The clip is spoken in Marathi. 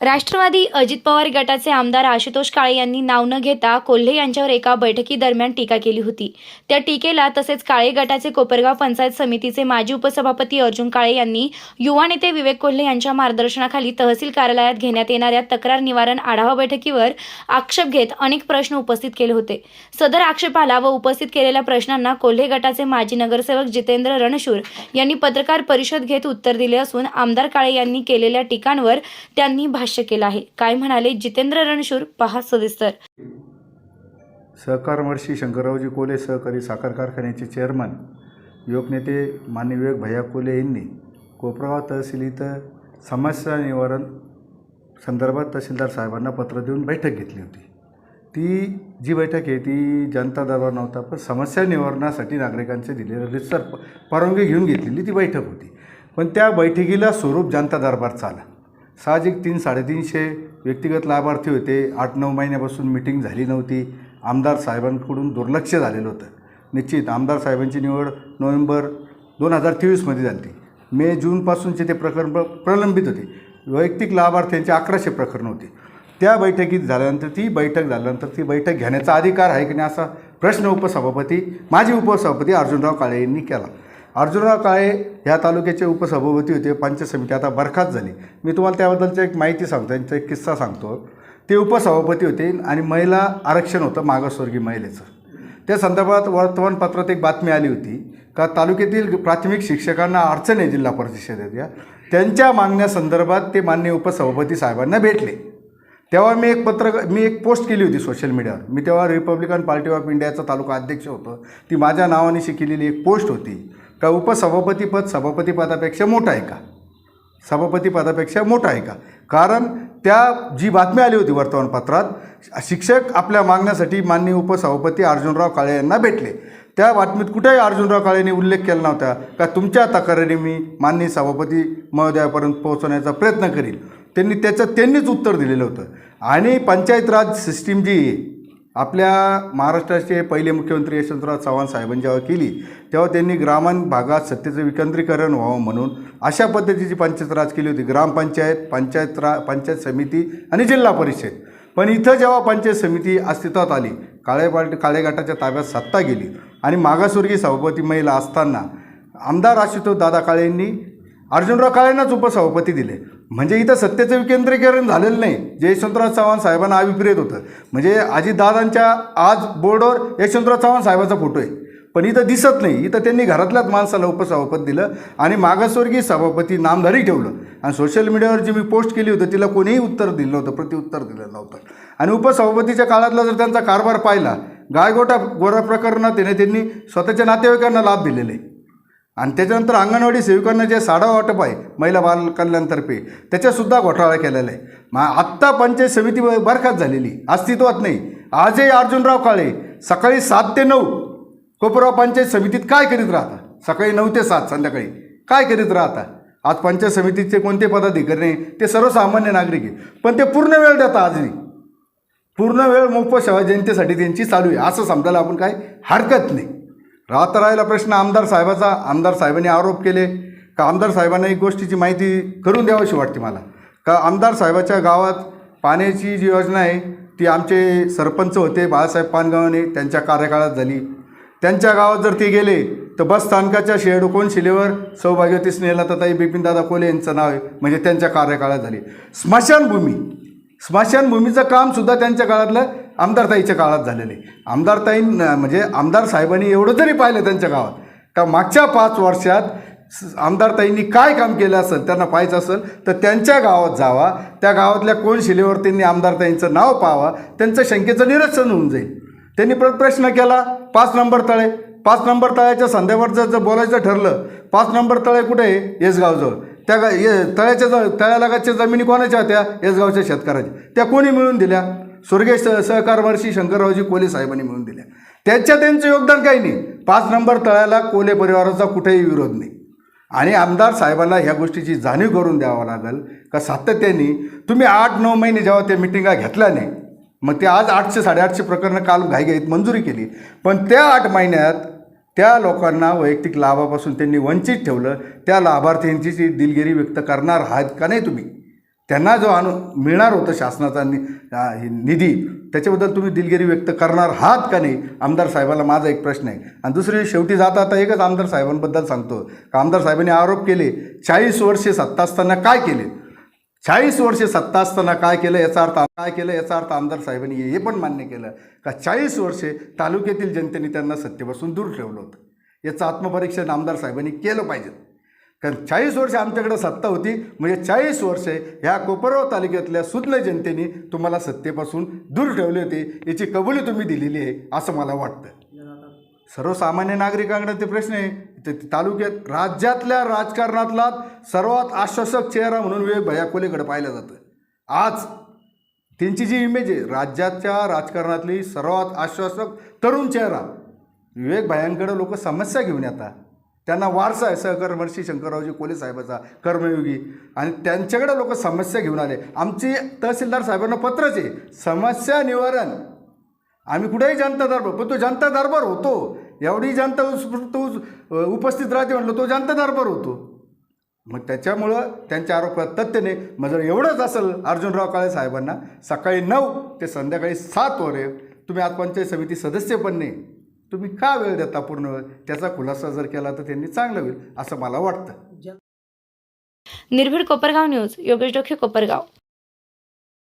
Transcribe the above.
राष्ट्रवादी अजित पवार गटाचे आमदार आशुतोष काळे यांनी नाव न घेता कोल्हे यांच्यावर एका बैठकीदरम्यान टीका केली होती. त्या टीकेला तसेच काळे गटाचे कोपरगाव पंचायत समितीचे माजी उपसभापती अर्जुन काळे यांनी युवा नेते विवेक कोल्हे यांच्या मार्गदर्शनाखाली तहसील कार्यालयात घेण्यात येणाऱ्या तक्रार निवारण आढावा बैठकीवर आक्षेप घेत अनेक प्रश्न उपस्थित केले होते. सदर आक्षेपाला व उपस्थित केलेल्या प्रश्नांना कोल्हे गटाचे माजी नगरसेवक जितेंद्र रणशूर यांनी पत्रकार परिषद घेत उत्तर दिले असून आमदार काळे यांनी केलेल्या टीकांवर त्यांनी भाष्य केलं आहे. काय म्हणाले जितेंद्र रणशूर? पहा सविस्तर. सहकार महर्षी शंकररावजी कोले सहकारी साखर कारखान्याचे चेअरमन योगनेते मान्य विवेक भैया कोले यांनी कोपरगाव तहसील इथं समस्या निवारण संदर्भात तहसीलदार साहेबांना पत्र देऊन बैठक घेतली होती. ती जी बैठक आहे ती जनता दरबार नव्हता पण समस्या निवारणासाठी नागरिकांचे दिलेलं रिसर परवानगी घेऊन घेतलेली ती बैठक होती. पण त्या बैठकीला स्वरूप जनता दरबारचं आलं साहजिक तीन साडेतीनशे व्यक्तिगत लाभार्थी होते. आठ नऊ महिन्यापासून मिटिंग झाली नव्हती. आमदार साहेबांकडून दुर्लक्ष झालेलं होतं. निश्चित आमदार साहेबांची निवड नोव्हेंबर दोन हजार तेवीसमध्ये झाली होती. मे जूनपासूनचे ते प्रकरण प्र प्रलंबित होते. वैयक्तिक लाभार्थ्यांचे अकराशे प्रकरणं होती. त्या बैठकीत झाल्यानंतर ती बैठक झाल्यानंतर ती बैठक घेण्याचा अधिकार आहे की नाही असा प्रश्न उपसभापती माजी उपसभापती अर्जुनराव काळे यांनी केला. अर्जुनराव काळे ह्या तालुक्याचे उपसभापती होते पंचायत समिती आता बरखास्त झाली. मी तुम्हाला त्याबद्दलची एक माहिती सांगतो त्यांचा एक किस्सा सांगतो ते उपसभापती होते आणि महिला आरक्षण होतं मागासवर्गीय महिलेचं. त्या संदर्भात वर्तमानपत्रात एक बातमी आली होती का तालुक्यातील प्राथमिक शिक्षकांना अडचण आहे जिल्हा या त्यांच्या मागण्यासंदर्भात ते मान्य उपसभापती साहेबांना भेटले. तेव्हा मी एक पत्र मी एक पोस्ट केली होती सोशल मीडियावर. मी तेव्हा रिपब्लिकन पार्टी ऑफ इंडियाचा तालुका अध्यक्ष होतो. ती माझ्या नावानिशी केलेली एक पोस्ट होती. का उपसभापतीपद सभापतीपदापेक्षा मोठं आहे का? सभापतीपदापेक्षा मोठं आहे का? कारण त्या जी बातमी आली होती वर्तमानपत्रात शिक्षक आपल्या मागण्यासाठी माननीय उपसभापती अर्जुनराव काळे यांना भेटले. त्या बातमीत कुठेही अर्जुनराव काळेंनी उल्लेख केला नव्हता का तुमच्या तक्रारीने मी माननीय सभापती महोदयापर्यंत पोहोचवण्याचा प्रयत्न करील. त्यांनी त्याचं त्यांनीच उत्तर दिलेलं होतं. आणि पंचायत राज सिस्टीम जी आहे, आपल्या महाराष्ट्राचे पहिले मुख्यमंत्री यशवंतराव चव्हाण साहेबांनी जेव्हा केली तेव्हा त्यांनी ग्रामीण भागात सत्तेचं विकेंद्रीकरण व्हावं म्हणून अशा पद्धतीची पंचायत राज केली होती. ग्रामपंचायत पंचायत रा पंचायत समिती आणि जिल्हा परिषद. पण इथं जेव्हा पंचायत समिती अस्तित्वात आली काळे पार्टी काळेगाटाच्या ताब्यात सत्ता गेली आणि मागासवर्गीय सभापती महिला असताना आमदार आशुतोष दादा काळेंनी अर्जुनराव काळेंनाच उपसभापती दिले. म्हणजे इथं सत्तेचं विकेंद्रीकरण झालेलं नाही. जे यशवंतराव चव्हाण साहेबांना अभिप्रेत होतं. म्हणजे अजितदादांच्या आज बोर्डवर यशवंतराव चव्हाण साहेबाचा फोटो आहे. पण इथं दिसत नाही. इथं त्यांनी घरातल्याच माणसाला उपसभापती दिलं आणि मागासवर्गीय सभापती नामधारी ठेवलं. आणि सोशल मीडियावर जी मी पोस्ट केली होती तिला कोणीही उत्तर दिलं नव्हतं प्रतिउत्तर दिलं नव्हतं. आणि उपसभापतीच्या काळातला जर त्यांचा कारभार पाहिला गायगोटा गोरा प्रकरणात त्याने त्यांनी स्वतःच्या नातेवाईकांना लाभ दिलेले आहे. आणि त्याच्यानंतर अंगणवाडी सेविकांना जे साडा वाटप आहे महिला बाल कल्याणतर्फे त्याच्यासुद्धा घोटाळा केलेला आहे. मग आत्ता पंचायत समिती बरखास्त झालेली अस्तित्वात नाही. आजही अर्जुनराव काळे सकाळी सात ते नऊ कोपराव पंचायत समितीत काय करीत राहता? सकाळी नऊ ते सात संध्याकाळी काय करीत राहता? आज पंचायत समितीचे कोणते पदाधिकारी नाही ते सर्वसामान्य नागरिक आहे पण ते पूर्ण वेळ देतात आजही पूर्ण वेळ मोफत सेवा जनतेसाठी त्यांची चालू आहे. असं समजायला आपण काय हरकत नाही. राहता राहिला प्रश्न आमदार साहेबाचा. आमदार साहेबांनी आरोप केले. का आमदार साहेबांना एक गोष्टीची माहिती करून द्यावीशी वाटते मला. का आमदार साहेबाच्या गावात पाण्याची जी योजना आहे ती आमचे सरपंच होते बाळासाहेब पानगावने त्यांच्या कार्यकाळात झाली. त्यांच्या गावात जर ते गेले तर बस स्थानकाच्या शेडोकोन शिलेवर? सौभाग्यवती स्नेहलताताई बिपिनदादा कोले यांचं नाव आहे. म्हणजे त्यांच्या कार्यकाळात झाली. स्मशानभूमी. स्मशानभूमीचं कामसुद्धा त्यांच्या काळातलं आमदारताईच्या काळात झालेले. आमदारताई म्हणजे आमदार साहेबांनी एवढं जरी पाहिलं त्यांच्या गावात का मागच्या पाच वर्षात आमदारताईंनी काय काम केलं असेल त्यांना पाहायचं असेल तर त्यांच्या गावात जावा त्या गावातल्या कोण शिलेवर त्यांनी आमदारताईंचं नाव पाहावा त्यांचं शंकेचं निरसन होऊन जाईल. त्यांनी परत प्रश्न केला पाच नंबर तळे पाच नंबर तळ्याच्या संध्यावर जर जर बोलायचं ठरलं पाच नंबर तळे कुठे आहे? येसगावजवळ. त्या गा ये तळ्याच्या ज तळ्यालागाच्या जमिनी कोणाच्या होत्या? येसगावच्या शेतकऱ्याच्या. त्या कोणी मिळून दिल्या? स्वर्गीय स सहकार वर्षी शंकररावजी कोले साहेबांनी मिळून दिल्या. त्यांच्या त्यांचं योगदान काही नाही. पाच नंबर तळ्याला कोले परिवाराचा कुठेही विरोध नाही. आणि आमदार साहेबांना ह्या गोष्टीची जाणीव करून द्यावं लागेल का सातत्याने? तुम्ही आठ नऊ महिने जेव्हा त्या मिटिंगा घेतल्या नाही मग ते आज आठशे साडेआठशे प्रकरणं काल घाईघाईत मंजुरी केली. पण त्या आठ महिन्यात त्या लोकांना वैयक्तिक लाभापासून त्यांनी वंचित ठेवलं. त्या लाभार्थ्यांची जी दिलगिरी व्यक्त करणार आहात का नाही तुम्ही? त्यांना जो अनु मिळणार होतं शासनाचा नि निधी त्याच्याबद्दल तुम्ही दिलगिरी व्यक्त करणार आहात का नाही? आमदार साहेबाला माझा एक प्रश्न आहे. आणि दुसरी शेवटी जाता आता एकच आमदार साहेबांबद्दल सांगतो. का आमदार साहेबांनी आरोप केले चाळीस वर्षे सत्ता असताना काय केले? चाळीस वर्षे सत्ता असताना काय केलं? याचा अर्थ काय केलं? याचा अर्थ आमदार साहेबांनी हे पण मान्य केलं. का चाळीस वर्षे तालुक्यातील जनतेने त्यांना सत्तेपासून दूर ठेवलं होतं. याचं आत्मपरीक्षण आमदार साहेबांनी केलं पाहिजे. कारण चाळीस वर्ष आमच्याकडे सत्ता होती म्हणजे चाळीस वर्षे ह्या कोपरगाव तालुक्यातल्या सुज्ञ जनतेने तुम्हाला सत्तेपासून दूर ठेवले होते याची कबुली तुम्ही दिलेली आहे असं मला वाटतं. सर्वसामान्य नागरिकांकडे ते प्रश्न आहे. ते तालुक्यात राज्यातल्या राजकारणातला सर्वात आश्वासक चेहरा म्हणून विवेक भयाकोलेकडे पाहिलं जातं. आज त्यांची जी इमेज आहे राज्याच्या राजकारणातली सर्वात आश्वासक तरुण चेहरा विवेक भायांकडे लोक समस्या घेऊन येतात. त्यांना वारसा आहे. सहकर्मर्षी शंकररावजी कोले साहेबाचा कर्मयोगी. आणि त्यांच्याकडे लोक समस्या घेऊन आले. आमची तहसीलदार साहेबांना पत्रच आहे. समस्या निवारण. आम्ही कुठेही जनता दरबार पण तो जनता दरबार होतो. एवढी जनता तो उपस्थित राहते म्हटलं तो जनता दरबार होतो. मग त्याच्यामुळं त्यांच्या आरोपात तथ्य नाही मग जर एवढंच असेल अर्जुनराव काळे साहेबांना सकाळी नऊ ते संध्याकाळी सात वर तुम्ही आज पंचायत समिती सदस्य पण नाही. तुम्ही का वेळ देता पूर्ण वेळ? त्याचा खुलासा जर केला तर त्यांनी चांगलं होईल असं मला वाटतं. निर्भीड कोपरगाव न्यूज योगेश डोखे कोपरगाव.